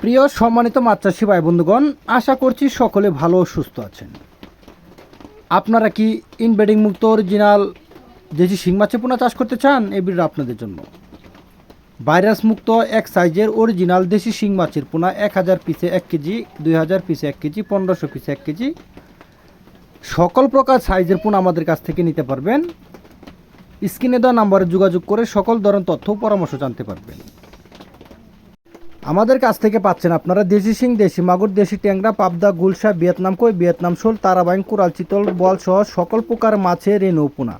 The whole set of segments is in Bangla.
প্রিয় সম্মানিত মাছ চাষি ভাই বন্ধুগণ, আশা করছি সকলে ভালো সুস্থ আছেন। আপনারা কি ইনবেডিং মুক্ত অরিজিনাল দেশি শিং মাছের পোনা চাষ করতে চান? এই ভিডিও আপনাদের জন্য। ভাইরাস মুক্ত এক সাইজের অরিজিনাল দেশি শিং মাছের পোনা এক হাজার পিসে এক কেজি, দুই হাজার পিসে এক কেজি, পনেরোশো পিসে এক কেজি। সকল প্রকার সাইজের পোনা আমাদের কাছ থেকে নিতে পারবেন। স্ক্রিনে দেওয়া নাম্বারে যোগাযোগ করে সকল ধরনের তথ্য পরামর্শ জানতে পারবেন। আমাদের কাছ থেকে পাচ্ছেন আপনারা দেশি শিং, দেশি মাগুর, দেশি ট্যাংরা, পাবদা, গুলশা, ভিয়েতনাম কই, ভিয়েতনাম শোল তারাবাইন কোরাল চিতল বল সহ সকল প্রকার মাছের রেণু পোনা।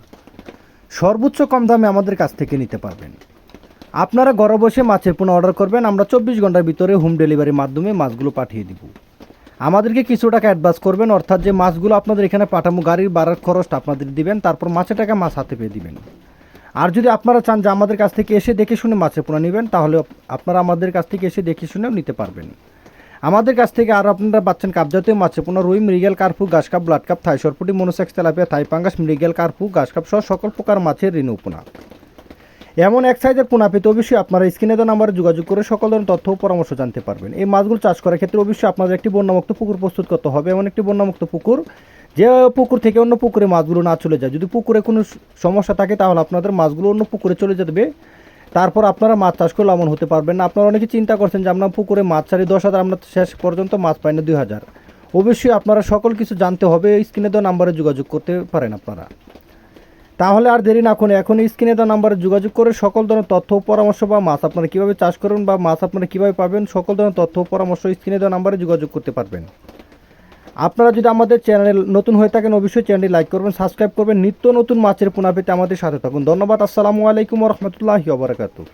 সর্বোচ্চ কম দামে আমাদের কাছ থেকে নিতে পারবেন। আপনারা ঘরে বসে মাছের পোনা অর্ডার করবেন, আমরা চব্বিশ ঘণ্টার ভিতরে হোম ডেলিভারির মাধ্যমে মাছগুলো পাঠিয়ে দিব। আমাদেরকে কিছু টাকা অ্যাডভান্স করবেন, অর্থাৎ যে মাছগুলো আপনাদের এখানে পাঠামো গাড়ির বাড়ার খরচটা আপনাদের দিবেন, তারপর মাছের টাকা মাছ হাতে পেয়ে দিবেন। আর যদি আপনারা চান যে আমাদের কাছ থেকে এসে দেখে শুনে মাছের পোনা নেবেন, তাহলে আপনারা আমাদের কাছ থেকে এসে দেখে শুনেও নিতে পারবেন। আমাদের কাছ থেকে আর আপনারা পাচ্ছেন কাপজাতীয় মাছের পোনা, রুই, মৃগেল, carp grass carp, blood carp, Thai সরপুটি, monosex, tilapia, Thai পাঙ্গাস, মৃগেল, কার্পু গাছ কাপ সহ সকল প্রকার মাছের ঋণ পোনা। এমন এক সাইজের পোনা পেতে অবশ্যই আপনারা স্ক্রিনে দেওয়া নাম্বারে যোগাযোগ করে সকল ধরনের তথ্য ও পরামর্শ জানতে পারবেন। এই মাছগুলো চাষ করার ক্ষেত্রে অবশ্যই আপনাদের একটি বন্যামুক্ত পুকুর প্রস্তুত করতে হবে। এমন একটি বন্যামুক্ত পুকুর যে পুকুর থেকে অন্য পুকুরে মাছগুলো না চলে যায়, যদি পুকুরে কোনো সমস্যা থাকে তাহলে আপনাদের মাছগুলো অন্য পুকুরে চলে যাবে। তারপর আপনারা মাছ চাষ করে লাভবান হতে পারবেন না। আপনারা অনেকে চিন্তা করছেন যে আমরা পুকুরে মাছ ছাড়ি, দশ হাজার আমরা শেষ পর্যন্ত মাছ পাই না, দুই হাজার। অবশ্যই আপনারা সকল কিছু জানতে হবে, স্ক্রিনে দেওয়া নাম্বারে যোগাযোগ করতে পারেন আপনারা। তাহলে আর দেরি না করে এখন স্ক্রিনে দেওয়া নাম্বারে যোগাযোগ করে সকল ধরনের তথ্য পরামর্শ বা মাছ আপনারা কীভাবে চাষ করবেন বা মাছ আপনারা কীভাবে পাবেন, সকল ধরনের তথ্য পরামর্শ স্ক্রিনে দেওয়া নাম্বারে যোগাযোগ করতে পারবেন। আপনারা যদি আমাদের চ্যানেলে নতুন হয়ে থাকেন, অবশ্যই চ্যানেলটি লাইক করবেন, সাবস্ক্রাইব করবেন। নিত্য নতুন মাছের পোনা পেতে আমাদের সাথে থাকুন। ধন্যবাদ। আসসালামু আলাইকুম রহমতুল্লাহি ওবরাকাতুহ